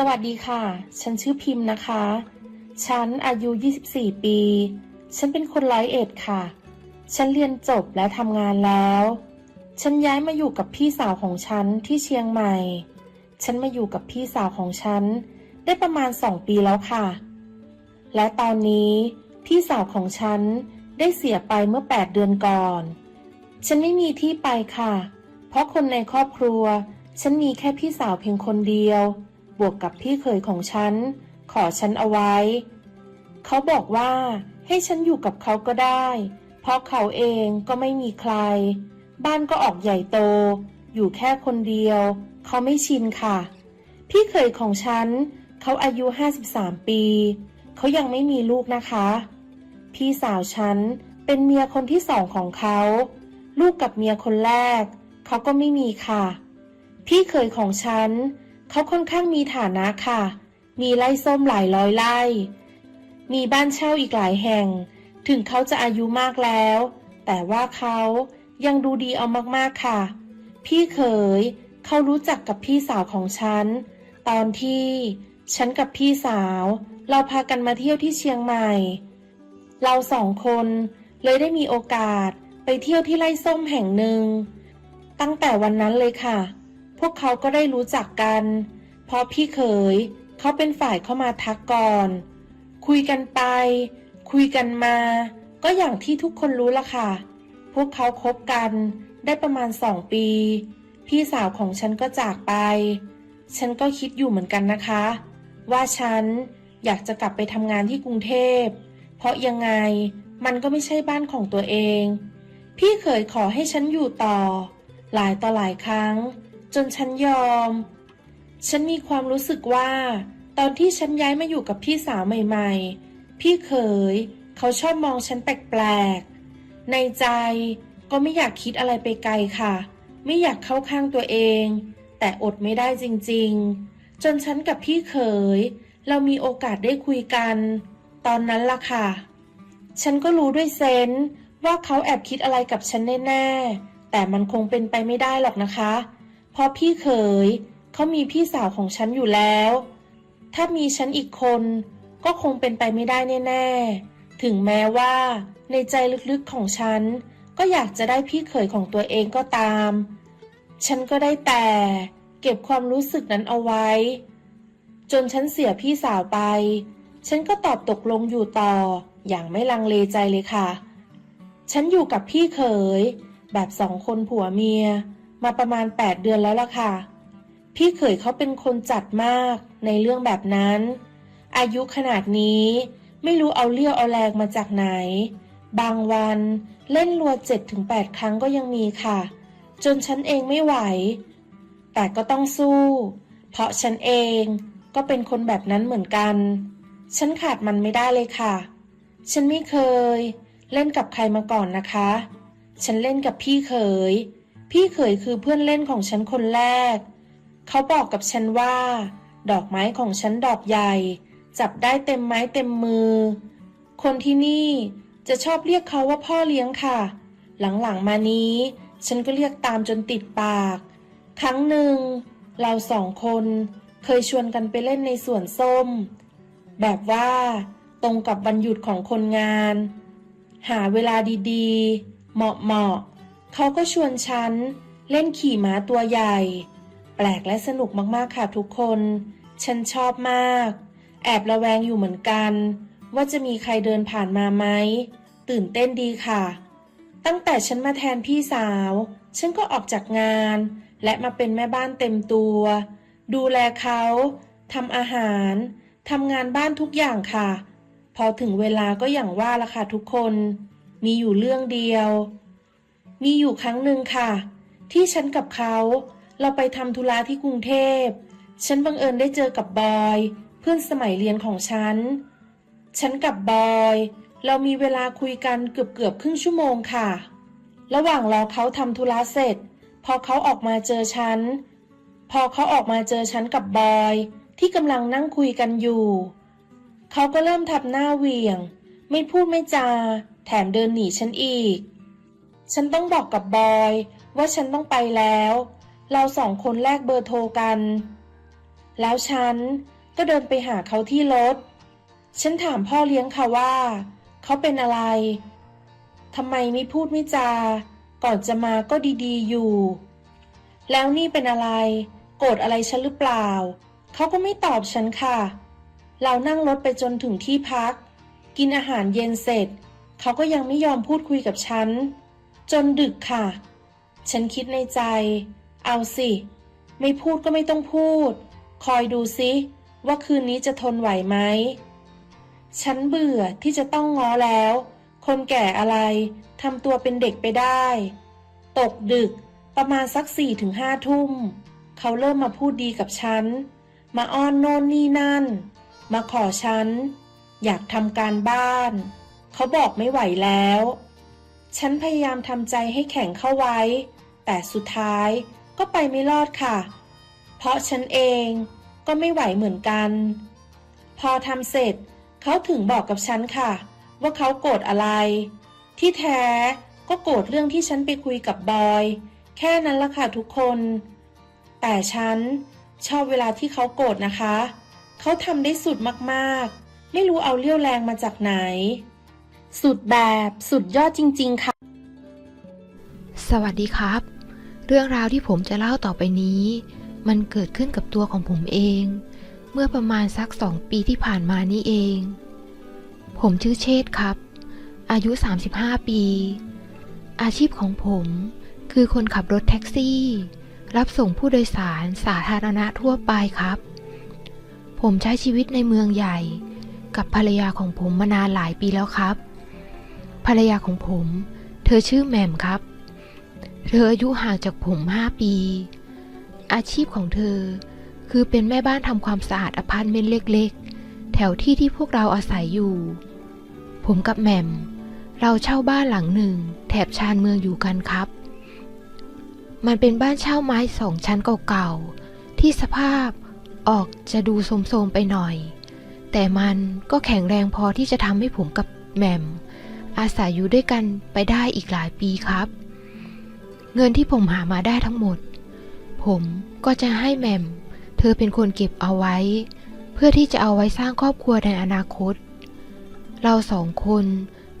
สวัสดีค่ะ ฉันชื่อพิมพ์นะคะ ฉันอายุ 24 ปี ฉันเป็นคนร้อยเอ็ดค่ะ ฉันเรียนจบและทำงานแล้ว ฉันย้ายมาอยู่กับพี่สาวของฉันที่เชียงใหม่ ฉันมาอยู่กับพี่สาวของฉัน ได้ประมาณสองปีแล้วค่ะ และตอนนี้พี่สาวของฉันได้เสียไปเมื่อ 8 เดือนก่อน ฉันไม่มีที่ไปค่ะ เพราะคนในครอบครัว ฉันมีแค่พี่สาวเพียงคนเดียว บวกกับพี่เขยของฉัน ขอฉันเอาไว้ เขาบอกว่าให้ฉันอยู่กับเขาก็ได้ เพราะเขาเองก็ไม่มีใคร บ้านก็ออกใหญ่โต อยู่แค่คนเดียว เขาไม่ชินค่ะ พี่เขยของฉัน เขาอายุ 53 ปี เขายังไม่มีลูกนะคะ พี่สาวฉันเป็นเมียคนที่สองของเขา ลูกกับเมียคนแรก เขาก็ไม่มีค่ะ พี่เขยของฉัน เขาค่อนข้างมีฐานะค่ะ มีไร่ส้มหลายร้อยไร่ มีบ้านเช่าอีกหลายแห่ง ถึงเขาจะอายุมากแล้ว แต่ว่าเขายังดูดีเอามากๆค่ะ พี่เขยเขารู้จักกับพี่สาวของฉัน ตอนที่ฉันกับพี่สาว เราพากันมาเที่ยวที่เชียงใหม่ เราสองคนเลยได้มีโอกาสไปเที่ยวที่ไร่ส้มแห่งหนึ่ง ตั้งแต่วันนั้นเลยค่ะ พวกเขาก็ได้รู้จักกัน เพราะพี่เขยเขาเป็นฝ่ายเข้ามาทักก่อน คุยกันไป คุยกันมา ก็อย่างที่ทุกคนรู้ละค่ะ พวกเขาคบกันได้ประมาณสองปี พี่สาวของฉันก็จากไป ฉันก็คิดอยู่เหมือนกันนะคะ ว่าฉันอยากจะกลับไปทำงานที่กรุงเทพ เพราะยังไงมันก็ไม่ใช่บ้านของตัวเอง พี่เขยขอให้ฉันอยู่ต่อ หลายต่อหลายครั้ง จนฉันยอม ฉันมีความรู้สึกว่า ตอนที่ฉันย้ายมาอยู่กับพี่สาวใหม่ๆ พี่เขยเขาชอบมองฉันแปลกๆ ในใจก็ไม่อยากคิดอะไรไปไกลค่ะ ไม่อยากเข้าข้างตัวเอง แต่อดไม่ได้จริงๆ จนฉันกับพี่เขย เรามีโอกาสได้คุยกัน ตอนนั้นล่ะค่ะ ฉันก็รู้ด้วยเซนว่าเขาแอบคิดอะไรกับฉันแน่ๆ แต่มันคงเป็นไปไม่ได้หรอกนะคะ ราะพี่เขยเขามีพี่สาวของฉันอยู่แล้ว ถ้ามีฉันอีกคนก็คงเป็นไปไม่ได้แน่ ๆ ถึงแม้ว่าในใจลึกๆของฉัน ก็อยากจะได้พี่เขยของตัวเองก็ตาม ฉันก็ได้แต่เก็บความรู้สึกนั้นเอาไว้ จนฉันเสียพี่สาวไป ฉันก็ตอบตกลงอยู่ต่ออย่างไม่ลังเลใจเลยค่ะ ฉันอยู่กับพี่เขย แบบสองคนผัวเมีย มาประมาณ 8 เดือนแล้วล่ะค่ะ พี่เขยเขาเป็นคนจัดมากในเรื่องแบบนั้น อายุขนาดนี้ไม่รู้เอาเลี้ยวเอาแรงมาจากไหน บางวันเล่นรัว7ถึง8ครั้งก็ยังมีค่ะ จนฉันเองไม่ไหว แต่ก็ต้องสู้ เพราะฉันเองก็เป็นคนแบบนั้นเหมือนกัน ฉันขาดมันไม่ได้เลยค่ะ ฉันไม่เคย เล่นกับใครมาก่อนนะคะ ฉันเล่นกับพี่เขย พี่เขยคือเพื่อนเล่นของฉันคนแรก เขาบอกกับฉันว่า ดอกไม้ของฉันดอกใหญ่ จับได้เต็มไม้เต็มมือ คนที่นี่จะชอบเรียกเขาว่าพ่อเลี้ยงค่ะ หลังๆมานี้ ฉันก็เรียกตามจนติดปาก ครั้งหนึ่ง เราสองคนเคยชวนกันไปเล่นในสวนส้ม แบบว่าตรงกับวันหยุดของคนงาน หาเวลาดีๆ เหมาะๆ เขาก็ชวนฉัน เล่นขี่ม้าตัวใหญ่ แปลกและสนุกมากๆค่ะทุกคน ฉันชอบมาก แอบระแวงอยู่เหมือนกัน ว่าจะมีใครเดินผ่านมาไหม ตื่นเต้นดีค่ะ ตั้งแต่ฉันมาแทนพี่สาว ฉันก็ออกจากงาน และมาเป็นแม่บ้านเต็มตัว ดูแลเขาทำอาหารทำงานบ้านทุกอย่างค่ะ พอถึงเวลาก็อย่างว่าละค่ะทุกคน มีอยู่เรื่องเดียว มีอยู่ครั้งหนึ่งค่ะ ที่ฉันกับเขาเราไปทำธุระที่กรุงเทพ ฉันบังเอิญได้เจอกับบอย เพื่อนสมัยเรียนของฉัน ฉันกับบอย เรามีเวลาคุยกันเกือบเกือบครึ่งชั่วโมงค่ะ ระหว่างรอเขาทำธุระเสร็จ พอเขาออกมาเจอฉัน พอเขาออกมาเจอฉันกับบอย ที่กำลังนั่งคุยกันอยู่ เขาก็เริ่มทับหน้าเหวี่ยง ไม่พูดไม่จา แถมเดินหนีฉันอีก ฉันต้องบอกกับบอย ว่าฉันต้องไปแล้ว เราสองคนแลกเบอร์โทรกัน แล้วฉันก็เดินไปหาเขาที่รถ ฉันถามพ่อเลี้ยงค่ะว่า เขาเป็นอะไรทำไมไม่พูดไม่จาก่อนจะมาก็ดีๆอยู่ แล้วนี่เป็นอะไร โกรธอะไรฉันหรือเปล่า เขาก็ไม่ตอบฉันค่ะ เรานั่งรถไปจนถึงที่พัก กินอาหารเย็นเสร็จ เขาก็ยังไม่ยอมพูดคุยกับฉัน จนดึกค่ะ ฉันคิดในใจ เอาสิ ไม่พูดก็ไม่ต้องพูด คอยดูสิว่าคืนนี้จะทนไหวไหม ฉันเบื่อที่จะต้องง้อแล้ว คนแก่อะไรทำตัวเป็นเด็กไปได้ ตกดึกประมาณสักสี่ถึงห้าทุ่ม เขาเริ่มมาพูดดีกับฉัน มาอ้อนโน่นนี่นั่น มาขอฉัน อยากทำการบ้าน เขาบอกไม่ไหวแล้ว ฉันพยายามทำใจให้แข็งเข้าไว้ แต่สุดท้ายก็ไปไม่รอดค่ะ เพราะฉันเองก็ไม่ไหวเหมือนกัน พอทำเสร็จเขาถึงบอกกับฉันค่ะ ว่าเขาโกรธอะไร ที่แท้ก็โกรธเรื่องที่ฉันไปคุยกับบอย แค่นั้นละค่ะทุกคน แต่ฉันชอบเวลาที่เขาโกรธนะคะ เขาทำได้สุดมากๆ ไม่รู้เอาเรี่ยวแรงมาจากไหน สุดแบบสุดยอดจริง ๆ ค่ะ สวัสดีครับ เรื่องราวที่ผมจะเล่าต่อไปนี้ มันเกิดขึ้นกับตัวของผมเอง เมื่อประมาณสักสองปีที่ผ่านมานี่เอง ผมชื่อเชษครับ อายุ 35 ปี อาชีพของผมคือคนขับรถแท็กซี่ รับส่งผู้โดยสารสาธารณะทั่วไปครับ ผมใช้ชีวิตในเมืองใหญ่ กับภรรยาของผมมานานหลายปีแล้วครับ ภรรยาของผม เธอชื่อแหม่มครับ เธออายุห่างจากผม5ปี อาชีพของเธอ คือเป็นแม่บ้านทำความสะอาดอพาร์ตเมนต์เล็กๆ แถวที่ที่พวกเราอาศัยอยู่ ผมกับแหม่ม เราเช่าบ้านหลังหนึ่ง แถบชานเมืองอยู่กันครับ มันเป็นบ้านเช่าไม้สองชั้นเก่าๆ ที่สภาพออกจะดูโทรมๆไปหน่อย แต่มันก็แข็งแรงพอที่จะทำให้ผมกับแหม่ม อาศัยอยู่ด้วยกันไปได้อีกหลายปีครับ เงินที่ผมหามาได้ทั้งหมด ผมก็จะให้แหม่มเธอเป็นคนเก็บเอาไว้ เพื่อที่จะเอาไว้สร้างครอบครัวในอนาคต เราสองคน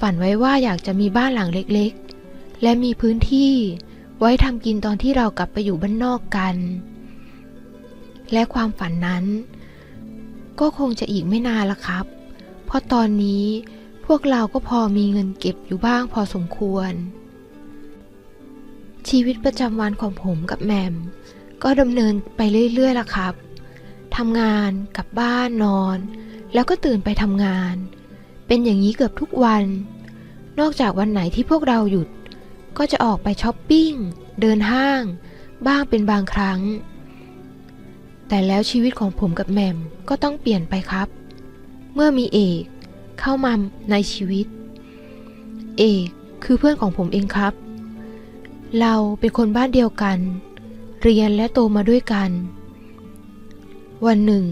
ฝันไว้ว่าอยากจะมีบ้านหลังเล็กๆ และมีพื้นที่ไว้ทำกินตอนที่เรากลับไปอยู่บ้านนอกกัน และความฝันนั้น ก็คงจะอีกไม่นานละครับ เพราะตอนนี้ พวกเราก็พอมีเงินเก็บอยู่บ้างพอสมควร ชีวิตประจำวันของผมกับแมม ก็ดำเนินไปเรื่อยๆล่ะครับทำงานกลับบ้านนอน แล้วก็ตื่นไปทำงาน เป็นอย่างนี้เกือบทุกวัน นอกจากวันไหนที่พวกเราหยุด ก็จะออกไปช้อปปิ้ง เดินห้าง บ้างเป็นบางครั้ง แต่แล้วชีวิตของผมกับแมมก็ต้องเปลี่ยนไปครับ เมื่อมีเอก เข้ามาในชีวิต เอกคือเพื่อนของผมเองครับ เราเป็นคนบ้านเดียวกัน เรียนและโตมาด้วยกัน วันหนึ่ง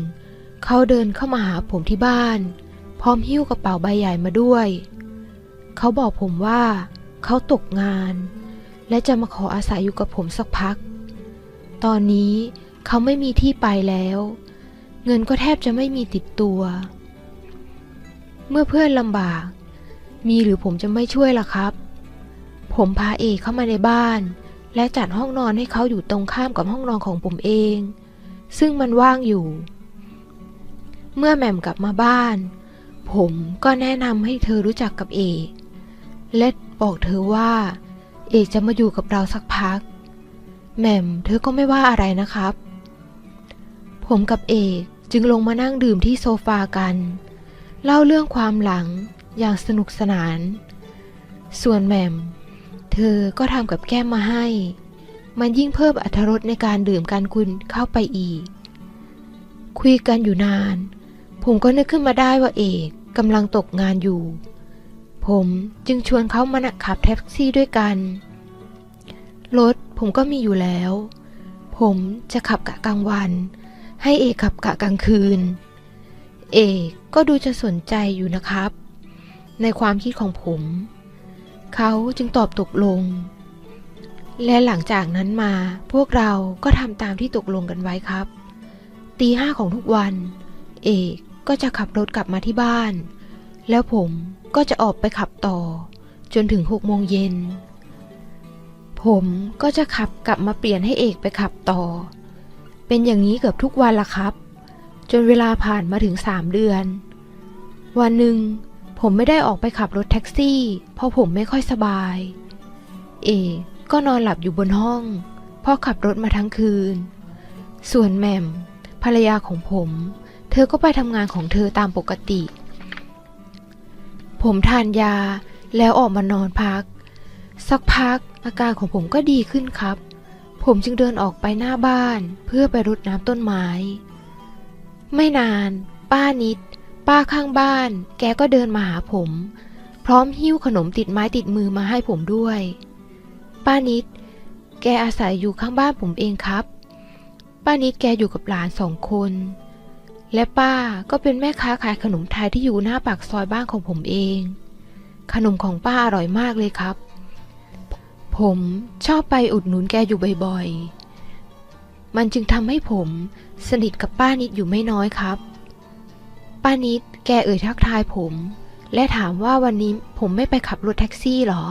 เขาเดินเข้ามาหาผมที่บ้าน พร้อมหิ้วกระเป๋าใบใหญ่มาด้วย เขาบอกผมว่าเขาตกงาน และจะมาขออาศัยอยู่กับผมสักพัก ตอนนี้เขาไม่มีที่ไปแล้ว เงินก็แทบจะไม่มีติดตัวเเมื่อเพื่อนลำบาก มีหรือผมจะไม่ช่วยล่ะครับ ผมพาเอกเข้ามาในบ้าน และจัดห้องนอนให้เขาอยู่ตรงข้ามกับห้องนอนของผมเอง ซึ่งมันว่างอยู่ เมื่อแหม่มกลับมาบ้าน ผมก็แนะนำให้เธอรู้จักกับเอก และบอกเธอว่า เอกจะมาอยู่กับเราสักพัก แหม่มเธอก็ไม่ว่าอะไรนะครับ ผมกับเอกจึงลงมานั่งดื่มที่โซฟากัน เล่าเรื่องความหลังอย่างสนุกสนาน ส่วนแหม่ม เธอก็ทำกับแก้มมาให้ มันยิ่งเพิ่มอรรถรสในการดื่มกันคุณเข้าไปอีก คุยกันอยู่นาน ผมก็นึกขึ้นมาได้ว่าเอกกำลังตกงานอยู่ ผมจึงชวนเขามานขับแท็กซี่ด้วยกัน รถผมก็มีอยู่แล้ว ผมจะขับกะกลางวัน ให้เอกขับกะกลางคืน เอกก็ดูจะสนใจอยู่นะครับ ในความคิดของผม เขาจึงตอบตกลง และหลังจากนั้นมาพวกเราก็ทำตามที่ตกลงกันไว้ครับ ตีห้าของทุกวัน เอกก็จะขับรถกลับมาที่บ้าน แล้วผมก็จะออกไปขับต่อ จนถึงหกโมงเย็น ผมก็จะขับกลับมาเปลี่ยนให้เอกไปขับต่อ เป็นอย่างนี้เกือบทุกวันละครับ จนเวลาผ่านมาถึงสามเดือน วันหนึ่ง ผมไม่ได้ออกไปขับรถแท็กซี่ เพราะผมไม่ค่อยสบาย เอกก็นอนหลับอยู่บนห้องเพราะขับรถมาทั้งคืน ส่วนแหม่ม ภรรยาของผม เธอก็ไปทำงานของเธอตามปกติ ผมทานยาแล้วออกมานอนพัก สักพักอาการของผมก็ดีขึ้นครับ ผมจึงเดินออกไปหน้าบ้านเพื่อไปรดน้ำต้นไม้ ไม่นาน ป้านิด ป้าข้างบ้าน แกก็เดินมาหาผม พร้อมหิ้วขนมติดไม้ติดมือมาให้ผมด้วย ป้านิด แกอาศัยอยู่ข้างบ้านผมเองครับ ป้านิดแกอยู่กับหลานสองคน และป้าก็เป็นแม่ค้าขายขนมไทยที่อยู่หน้าปากซอยบ้านของผมเอง ขนมของป้าอร่อยมากเลยครับ ผมชอบไปอุดหนุนแกอยู่บ่อยๆ มันจึงทำให้ผมสนิทกับป้านิดอยู่ไม่น้อยครับ ป้านิดแกเอ่ยทักทายผม และถามว่าวันนี้ผมไม่ไปขับรถแท็กซี่หรอ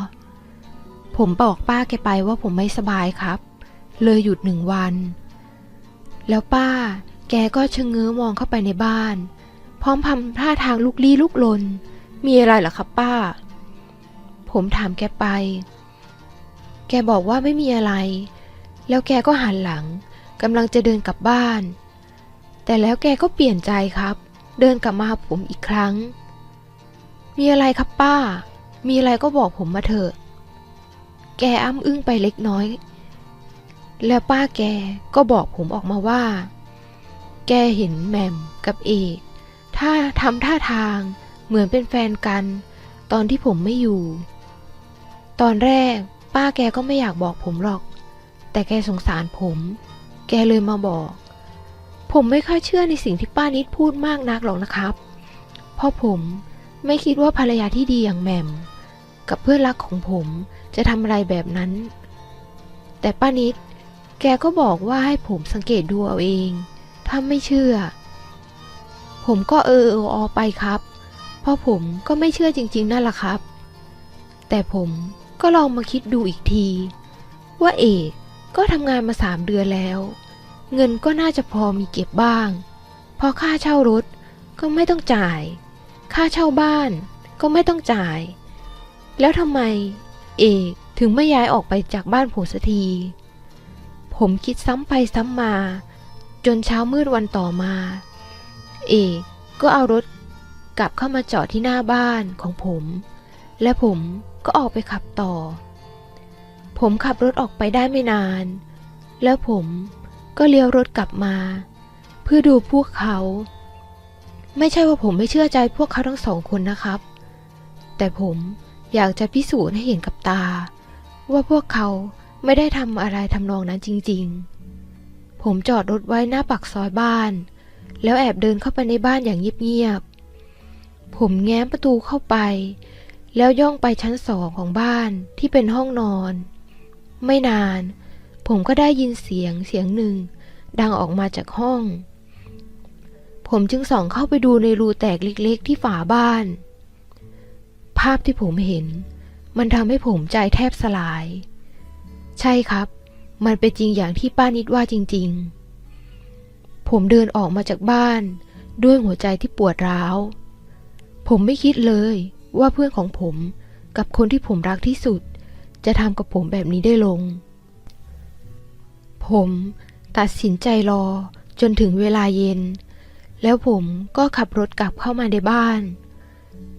ผมบอกป้าแกไปว่าผมไม่สบายครับ เลยหยุดหนึ่งวัน แล้วป้า แกก็ชะเง้อมองเข้าไปในบ้าน พร้อมทำท่าทางลุกลี้ลุกลน มีอะไรหรอครับป้า ผมถามแกไป แกบอกว่าไม่มีอะไร แล้วแกก็หันหลัง กำลังจะเดินกลับบ้าน แต่แล้วแกก็เปลี่ยนใจครับ เดินกลับมาหาผมอีกครั้ง มีอะไรครับป้า มีอะไรก็บอกผมมาเถอะ แกอ้ำอึ้งไปเล็กน้อย แล้วป้าแกก็บอกผมออกมาว่า แกเห็นแหม่มกับเอกถ้าทำท่าทางเหมือนเป็นแฟนกัน ตอนที่ผมไม่อยู่ ตอนแรก ป้าแกก็ไม่อยากบอกผมหรอก แต่แกสงสารผม กเลยมาบอก ผมไม่ค่อยเชื่อในสิ่งที่ป้านิดพูดมากนักหรอกนะครับ เพราะผมไม่คิดว่าภรรยาที่ดีอย่างแหม่ม กับเพื่อนรักของผมจะทำอะไรแบบนั้น แต่ป้านิดแกก็บอกว่าให้ผมสังเกตดูเอาเอง ถ้าไม่เชื่อ ผมก็เออเอออไปครับ เพราะผมก็ไม่เชื่อจริง ๆ นั่นแหละครับ แต่ผมก็ลองมาคิดดูอีกที ว่าเอกก็ทำงานมาสามเดือนแล้ว เงินก็น่าจะพอมีเก็บบ้างเพราะค่าเช่ารถก็ไม่ต้องจ่าย ค่าเช่าบ้านก็ไม่ต้องจ่าย แล้วทำไม เอกถึงไม่ย้ายออกไปจากบ้านผมสักที ผมคิดซ้ำไปซ้ำมา จนเช้ามืดวันต่อมา เอกก็เอารถกลับเข้ามาจอดที่หน้าบ้านของผม และผมก็ออกไปขับต่อ ผมขับรถออกไปได้ไม่นาน แล้วผม ก็เลี้ยวรถกลับมา เพื่อดูพวกเขา ไม่ใช่ว่าผมไม่เชื่อใจพวกเขาทั้งสองคนนะครับ แต่ผมอยากจะพิสูจน์ให้เห็นกับตา ว่าพวกเขาไม่ได้ทำอะไรทำนองนั้นจริง ๆ ผมจอดรถไว้หน้าปากซอยบ้าน แล้วแอบเดินเข้าไปในบ้านอย่างเงียบๆ ผมแง้มประตูเข้าไป แล้วย่องไปชั้นสองของบ้านที่เป็นห้องนอน ไม่นาน ผมก็ได้ยินเสียงเสียงหนึ่ง ดังออกมาจากห้อง ผมจึงส่องเข้าไปดูในรูแตกเล็กๆ ที่ฝาบ้าน ภาพที่ผมเห็น มันทำให้ผมใจแทบสลาย ใช่ครับ มันเป็นจริงอย่างที่ป้านิดว่าจริง ๆ ผมเดินออกมาจากบ้านด้วยหัวใจที่ปวดร้าว ผมไม่คิดเลยว่าเพื่อนของผมกับคนที่ผมรักที่สุด จะทำกับผมแบบนี้ได้ลง ผมตัดสินใจรอจนถึงเวลาเย็น แล้วผมก็ขับรถกลับเข้ามาในบ้าน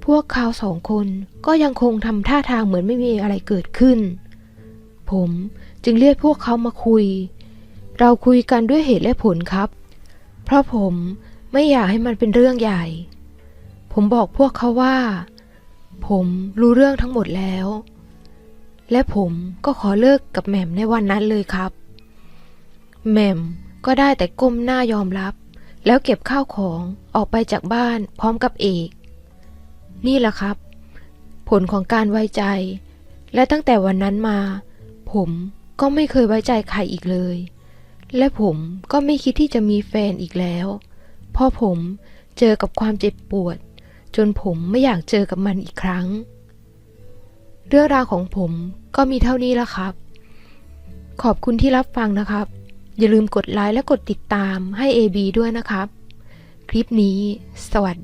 พวกเขาสองคนก็ยังคงทำท่าทางเหมือนไม่มีอะไรเกิดขึ้น ผมจึงเรียกพวกเขามาคุย เราคุยกันด้วยเหตุและผลครับ เพราะผมไม่อยากให้มันเป็นเรื่องใหญ่ ผมบอกพวกเขาว่า ผมรู้เรื่องทั้งหมดแล้ว และผมก็ขอเลิกกับแหม่มในวันนั้นเลยครับ เมมก็ได้แต่ก้มหน้ายอมรับ แล้วเก็บข้าวของออกไปจากบ้านพร้อมกับเอก นี่แหละครับ ผลของการไว้ใจ และตั้งแต่วันนั้นมา ผมก็ไม่เคยไว้ใจใครอีกเลย และผมก็ไม่คิดที่จะมีแฟนอีกแล้วพ่อผมเจอกับความเจ็บปวด จนผมไม่อยากเจอกับมันอีกครั้ง เรื่องราวของผมก็มีเท่านี้และครับ ขอบคุณที่รับฟังนะครับ อย่าลืมกดไลค์และกดติดตามให้ AB ด้วยนะครับ คลิปนี้ สวัสดี